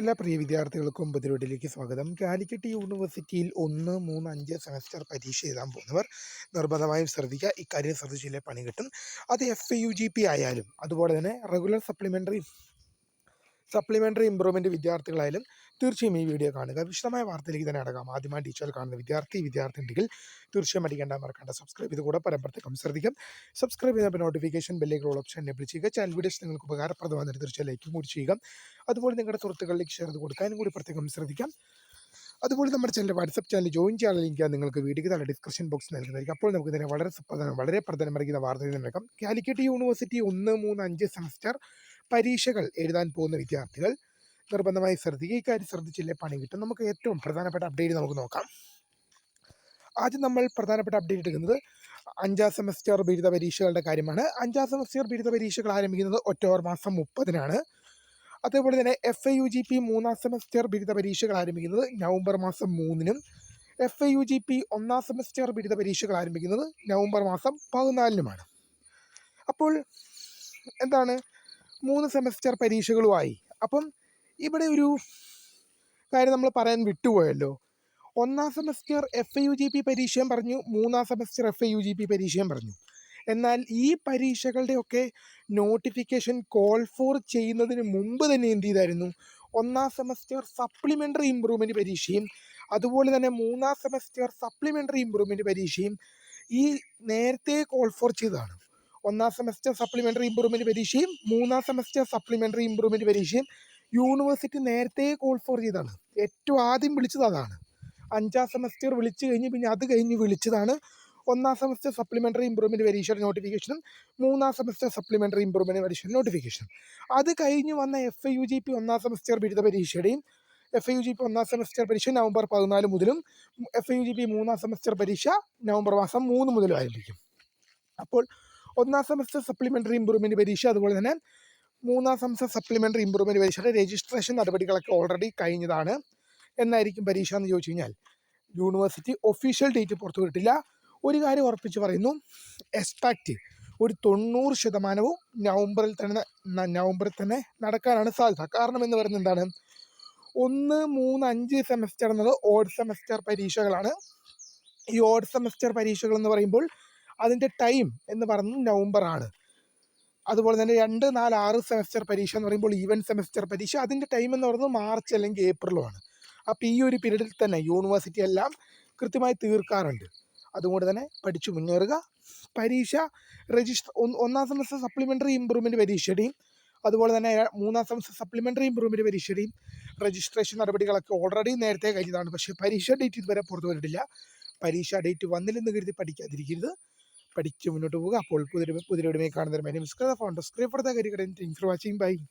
എല്ലാ പ്രിയ വിദ്യാർത്ഥികൾക്കും പുതിരോട്ടിലേക്ക് സ്വാഗതം. കാലിക്കറ്റ് യൂണിവേഴ്സിറ്റിയിൽ ഒന്ന് മൂന്ന് അഞ്ച് സെമസ്റ്റർ പരീക്ഷ എഴുതാൻ പോകുന്നവർ നിർബന്ധമായും ശ്രദ്ധിക്കുക. ഇക്കാര്യം ശ്രദ്ധിച്ചില്ലേ പണി കിട്ടും. അത് എഫ് യു ജി പി ആയാലും അതുപോലെ തന്നെ റെഗുലർ സപ്ലിമെന്ററി സപ്ലിമെന്ററി ഇമ്പ്രൂവ്മെന്റ് വിദ്യാർത്ഥികളായാലും തീർച്ചയായും ഈ വീഡിയോ കാണുക. വിശദമായ വാർത്തയിലേക്ക് തന്നെ അടങ്ങാം. ആദ്യമായി ടീച്ചർ കാണുന്ന വിദ്യാർത്ഥി വിദ്യാർത്ഥി ഉണ്ടെങ്കിൽ തീർച്ചയായും അടിക്കേണ്ട മറക്കേണ്ട. സബ്സ്ക്രൈബ് ഇത് കൂടെ പരമ്പരത്തേക്കും ശ്രദ്ധിക്കാം. സബ്സ്ക്രൈബ് ചെയ്തപ്പോൾ നോട്ടിഫിക്കേഷൻ ബെല്ലേക്കുള്ള ഓപ്ഷൻ എനേബിൾ ചെയ്യുക. ചാനൽ വീഡിയോസ് നിങ്ങൾക്ക് ഉപകാരപ്രദമാകുന്ന തീർച്ചയായും ലൈക്കും കൂടി ചെയ്യുക. അതുപോലെ നിങ്ങളുടെ സുഹൃത്തുക്കളിലേക്ക് ഷെയർ ചെയ്ത് കൊടുക്കാനും കൂടി പ്രത്യേകം ശ്രദ്ധിക്കാം. അതുപോലെ നമ്മുടെ ചാനൽ വാട്സപ്പ് ചാനൽ ജോയിൻ ചെയ്യാനുള്ള ലിങ്ക് നിങ്ങൾക്ക് വീഡിയോ തന്നെ ഡിസ്ക്രിപ്ഷൻ ബോക്സ് നൽകുന്നതായിരിക്കും അപ്പോൾ നമുക്ക് ഇതിനെ വളരെ പ്രധാനം വളരെ പ്രധാനമായിരിക്കുന്ന വാർത്തയിൽ നൽകാം കാലിക്കറ്റ് യൂണിവേഴ്സിറ്റി ഒന്ന് മൂന്ന് അഞ്ച് സെമസ്റ്റർ പരീക്ഷകൾ എഴുതാൻ പോകുന്ന വിദ്യാർത്ഥികൾ നിർബന്ധമായി ശ്രദ്ധിക്കുക. ഇക്കാര്യം ശ്രദ്ധിച്ചില്ലേ പണി കിട്ടും. നമുക്ക് ഏറ്റവും പ്രധാനപ്പെട്ട അപ്ഡേറ്റ് നമുക്ക് നോക്കാം. ആദ്യം നമ്മൾ പ്രധാനപ്പെട്ട അപ്ഡേറ്റ് എടുക്കുന്നത് അഞ്ചാം സെമസ്റ്റർ ബിരുദ പരീക്ഷകളുടെ കാര്യമാണ്. അഞ്ചാം സെമസ്റ്റർ ബിരുദ പരീക്ഷകൾ ആരംഭിക്കുന്നത് ഒക്ടോബർ മാസം മുപ്പതിനാണ്. അതേപോലെ തന്നെ F A U G P മൂന്നാം സെമസ്റ്റർ ബിരുദ പരീക്ഷകൾ ആരംഭിക്കുന്നത് നവംബർ മാസം മൂന്നിനും F A U G P ഒന്നാം സെമസ്റ്റർ ബിരുദ പരീക്ഷകൾ ആരംഭിക്കുന്നത് നവംബർ മാസം പതിനാലിനുമാണ്. അപ്പോൾ എന്താണ് മൂന്ന് സെമസ്റ്റർ പരീക്ഷകളുമായി. അപ്പം ഇവിടെ ഒരു കാര്യം നമ്മൾ പറയാൻ വിട്ടുപോയല്ലോ. ഒന്നാം semester F I U G P പരീക്ഷയും പറഞ്ഞു മൂന്നാം semester F I U G P പരീക്ഷയും പറഞ്ഞു. എന്നാൽ ഈ പരീക്ഷകളുടെയൊക്കെ നോട്ടിഫിക്കേഷൻ കോൾ ഫോർ ചെയ്യുന്നതിന് മുമ്പ് തന്നെ എന്ത് ചെയ്തായിരുന്നു? ഒന്നാം സെമസ്റ്റർ സപ്ലിമെന്ററി ഇമ്പ്രൂവ്മെന്റ് പരീക്ഷയും അതുപോലെ തന്നെ മൂന്നാം സെമസ്റ്റർ സപ്ലിമെന്ററി ഇമ്പ്രൂവ്മെന്റ് പരീക്ഷയും ഈ നേരത്തെ കോൾ ഫോർ ചെയ്തതാണ്. ഒന്നാം സെമസ്റ്റർ സപ്ലിമെന്ററി ഇമ്പ്രൂവ്മെന്റ് പരീക്ഷയും മൂന്നാം സെമസ്റ്റർ സപ്ലിമെന്ററി ഇമ്പ്രൂവ്മെന്റ് പരീക്ഷയും യൂണിവേഴ്സിറ്റി നേരത്തെ കോൾ ഫോർ ചെയ്തതാണ്. ഏറ്റവും ആദ്യം വിളിച്ചത് അതാണ്. അഞ്ചാം സെമസ്റ്റർ വിളിച്ചു കഴിഞ്ഞ് പിന്നെ അത് കഴിഞ്ഞ് വിളിച്ചതാണ് ഒന്നാം സെമസ്റ്റർ സപ്ലിമെന്ററി ഇമ്പ്രൂവ്മെന്റ് പരീക്ഷയുടെ നോട്ടിഫിക്കേഷനും മൂന്നാം സെമസ്റ്റർ സപ്ലിമെന്ററി ഇമ്പ്രൂവ്മെന്റ് പരീക്ഷയുടെ നോട്ടിഫിക്കേഷൻ അത് കഴിഞ്ഞ് വന്ന F I U G P ഒന്നാം സെമസ്റ്റർ ബിരുദ പരീക്ഷയുടെയും F I U G P ഒന്നാം സെമസ്റ്റർ പരീക്ഷ നവംബർ പതിനാല് മുതലും F I U G P മൂന്നാം സെമസ്റ്റർ പരീക്ഷ നവംബർ മാസം മൂന്ന് മുതലും ആരംഭിക്കും അപ്പോൾ ഒന്നാം സെമസ്റ്റർ സപ്ലിമെന്ററി ഇമ്പ്രൂവ്മെന്റ് പരീക്ഷ അതുപോലെ തന്നെ മൂന്നാം സെമസ്റ്റർ സപ്ലിമെന്ററി ഇമ്പ്രൂവ്മെന്റ് പരീക്ഷയുടെ രജിസ്ട്രേഷൻ നടപടികളൊക്കെ ഓൾറെഡി കഴിഞ്ഞതാണ്. എന്നായിരിക്കും പരീക്ഷ എന്ന് ചോദിച്ചു കഴിഞ്ഞാൽ. യൂണിവേഴ്സിറ്റി ഒഫീഷ്യൽ ഡേറ്റ് പുറത്തുവിട്ടില്ല ഒരു കാര്യം ഉറപ്പിച്ച് പറയുന്നു. എക്സ്പാക്റ്റ് ഒരു തൊണ്ണൂറ് ശതമാനവും നവംബറിൽ തന്നെ നവംബറിൽ തന്നെ നടക്കാനാണ് സാധ്യത. കാരണം എന്ന് പറയുന്നത് എന്താണ്? ഒന്ന് മൂന്ന് അഞ്ച് സെമസ്റ്റർ എന്നത് ഓഡ് സെമസ്റ്റർ പരീക്ഷകളാണ്. ഈ ഓഡ് സെമസ്റ്റർ പരീക്ഷകൾ എന്ന് പറയുമ്പോൾ അതിന്റെ ടൈം എന്ന് പറയുന്നത് നവംബറാണ് അതുപോലെ തന്നെ രണ്ട് നാല് ആറ് സെമസ്റ്റർ പരീക്ഷ എന്ന് പറയുമ്പോൾ ഈവൻ സെമസ്റ്റർ പരീക്ഷ. അതിന്റെ ടൈം എന്ന് പറയുന്നത് മാർച്ച് അല്ലെങ്കിൽ ഏപ്രിലുമാണ് അപ്പോൾ ഈ ഒരു പീരീഡിൽ തന്നെ യൂണിവേഴ്സിറ്റി എല്ലാം കൃത്യമായി തീർക്കാറുണ്ട്. അതുകൊണ്ട് തന്നെ പഠിച്ചു മുന്നേറുക. പരീക്ഷ രജിസ്റ്റർ ഒന്നാം സെമസ്റ്റർ സപ്ലിമെന്ററി ഇമ്പ്രൂവ്മെന്റ് പരീക്ഷയുടെയും അതുപോലെ തന്നെ മൂന്നാം സെമസ്റ്റർ സപ്ലിമെന്ററി ഇമ്പ്രൂവ്മെന്റ് പരീക്ഷയുടെയും രജിസ്ട്രേഷൻ നടപടികളൊക്കെ ഓൾറെഡി നേരത്തെ കഴിഞ്ഞതാണ്. പക്ഷേ പരീക്ഷ ഡേറ്റ് ഇതുവരെ പുറത്തു വന്നിട്ടില്ല. പരീക്ഷ ഡേറ്റ് വന്നില്ലെന്ന് കരുതി പഠിക്കാതിരിക്കരുത്. പഠിച്ച് മുന്നോട്ട് പോവുക. അപ്പോൾ പുതിയ പുതിയ കാണുന്നതിന് ഫോൺ സ്ക്രീൻ ഫോർ ദ കാര്യം ഫോർ വാച്ചിങ് ബൈ